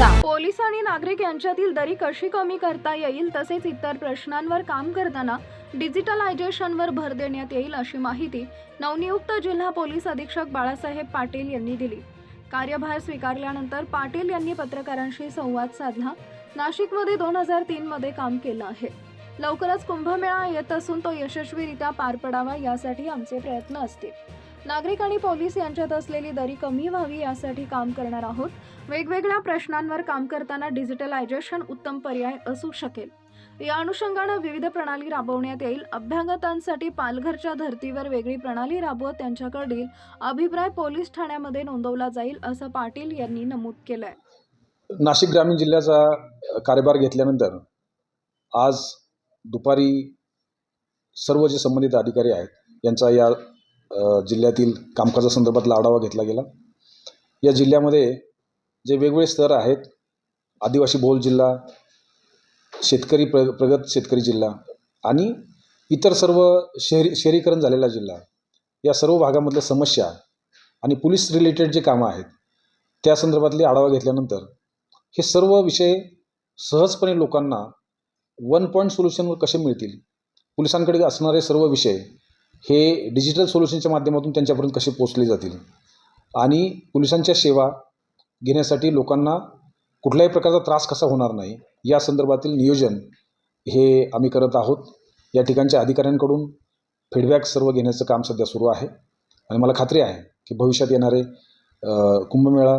नागरिक यांच्यातील दरी कशी कमी करता येईल तसेच इतर प्रश्नांवर काम करताना डिजिटलायझेशनवर भर देण्यात येईल अशी माहिती नवनियुक्त जिल्हा पोलीस अधीक्षक बाळासाहेब पाटील यांनी दिली. कार्यभार स्वीकारल्यानंतर पाटील यांनी पत्रकारांशी संवाद साधला. नाशिकमध्ये दोन हजार तीनमध्ये काम केलं आहे. लवकरच कुंभमेळा येत असून तो यशस्वीरित्या पार पडावा यासाठी आमचे प्रयत्न असतील. नागरिक आणि पोलीस यांच्यात असलेली दरी कमी व्हावी यासाठी काम करणार आहोत. वेगवेगळ्या प्रश्नांवर काम करताना डिजिटलायझेशन उत्तम पर्याय असू शकेल. या अनुषंगानं विविध प्रणाली राबवण्यात येईल. अभ्यागतांसाठी पालघरच्या धर्तीवर वेगळी प्रणाली राबवत त्यांच्याकडील अभिप्राय पोलीस ठाण्यामध्ये नोंदवला जाईल असं पाटील यांनी नमूद केलंय. नाशिक ग्रामीण जिल्ह्याचा कार्यभार घेतल्यानंतर आज दुपारी सर्व जे संबंधित अधिकारी आहेत यांचा या जिल्ह्यातील कामकाजासंदर्भातला आढावा घेतला गेला. या जिल्ह्यामध्ये जे वेगवेगळे स्तर आहेत आदिवासी बहुल जिल्हा शेतकरी प्र प्रगत शेतकरी जिल्हा आणि इतर सर्व शहरी शहरीकरण झालेला जिल्हा या सर्व भागामधल्या समस्या आणि पोलीस रिलेटेड जे कामं आहेत त्या संदर्भातले आढावा घेतल्यानंतर हे सर्व विषय सहजपणे लोकांना वन पॉईंट सोल्युशनवर कसे मिळतील पोलिसांकडे असणारे सर्व विषय हे डिजिटल सोल्युशनच्या माध्यमातून त्यांच्यापर्यंत कसे पोचले जातील? आणि पोलिसांच्या सेवा घेण्यासाठी लोकांना कुठल्याही प्रकारचा त्रास कसा होणार नाही या संदर्भातील नियोजन हे आम्ही करत आहोत. या ठिकाणच्या अधिकाऱ्यांकडून फीडबॅक सर्व घेण्याचं काम सध्या सुरू आहे. आणि मला खात्री आहे की भविष्यात येणारे कुंभमेळा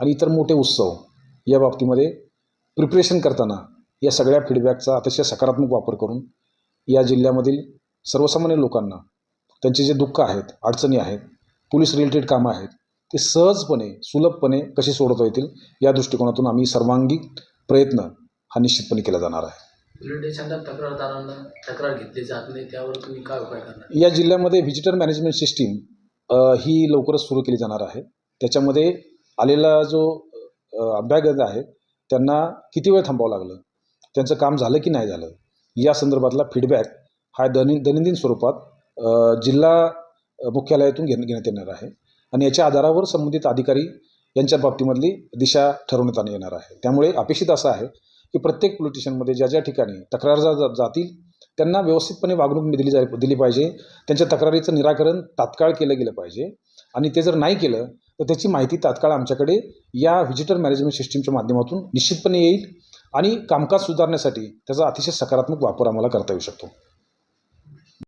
आणि इतर मोठे उत्सव या बाबतीमध्ये प्रिपरेशन करताना या सगळ्या फीडबॅकचा अतिशय सकारात्मक वापर करून या जिल्ह्यामधील सर्वसामान्य लोकांना त्यांचे जे दुःख आहेत अडचणी आहेत पोलीस रिलेटेड कामं आहेत ते सहजपणे सुलभपणे कसे सोडवता येतील या दृष्टिकोनातून आम्ही सर्वांगी प्रयत्न हा निश्चितपणे केला जाणार आहे. उलट एखाद्या तक्रारदारांना तक्रार घेतली जात नाही त्यावर तुम्ही काय उपाय करणार? या जिल्ह्यामध्ये व्हिजिटर मॅनेजमेंट सिस्टीम ही लवकरच सुरू केली जाणार आहे. त्याच्यामध्ये आलेला जो अभ्यागत आहे त्यांना किती वेळ थांबावं लागलं त्यांचं काम झालं की नाही झालं या संदर्भातला फीडबॅक हा दैनिक दैनंदिन स्वरूपात जिल्हा मुख्यालयातून घेण घेण्यात येणार आहे. आणि याच्या आधारावर संबंधित अधिकारी यांच्या बाबतीमधली दिशा ठरवण्यात येणार आहे. त्यामुळे अपेक्षित असं आहे की प्रत्येक पोलिटिशियनमध्ये ज्या ज्या ठिकाणी तक्रार जा जातील त्यांना व्यवस्थितपणे वागणूक दिली जाय दिली पाहिजे. त्यांच्या तक्रारीचं निराकरण तात्काळ केलं गेलं पाहिजे. आणि ते जर नाही केलं तर त्याची माहिती तात्काळ आमच्याकडे या व्हिजिटर मॅनेजमेंट सिस्टीमच्या माध्यमातून निश्चितपणे येईल आणि कामकाज सुधारण्यासाठी त्याचा अतिशय सकारात्मक वापर आम्हाला करता येऊ शकतो.